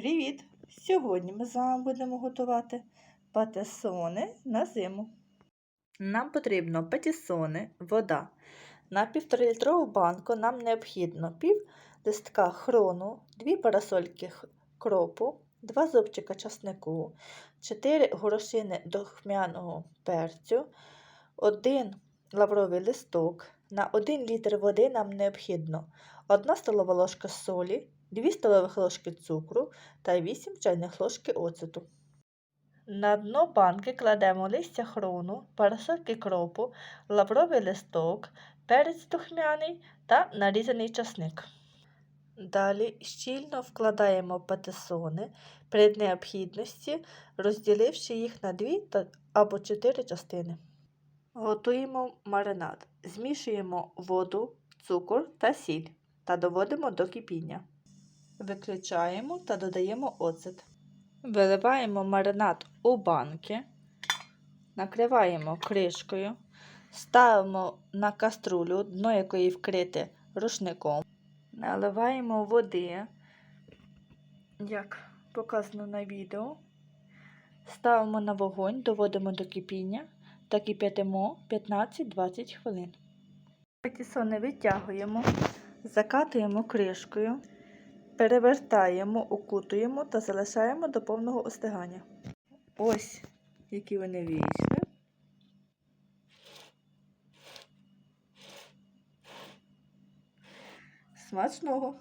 Привіт! Сьогодні ми з вами будемо готувати патесони на зиму. Нам потрібно патісони, вода. На 1,5-літрову банку нам необхідно пів листка хрону, 2 парасольки кропу, 2 зубчика часнику, 4 горошини духмяного перцю, 1 лавровий листок. На 1 літр води нам необхідно 1 столова ложка солі, 2 столових ложки цукру та 8 чайних ложки оцету. На дно банки кладемо листя хрону, парасольки кропу, лавровий листок, перець духмяний та нарізаний часник. Далі щільно вкладаємо патисони, при необхідності розділивши їх на 2 або 4 частини. Готуємо маринад. Змішуємо воду, цукор та сіль та доводимо до кипіння. Виключаємо та додаємо оцет. Виливаємо маринад у банки, накриваємо кришкою, ставимо на каструлю, дно якої вкрите рушником, наливаємо води, як показано на відео, ставимо на вогонь, доводимо до кипіння та кип'ятимо 15-20 хвилин. Патісони витягуємо, закатуємо кришкою. Перевертаємо, окутуємо та залишаємо до повного остигання. Ось які вони вийшли. Смачного!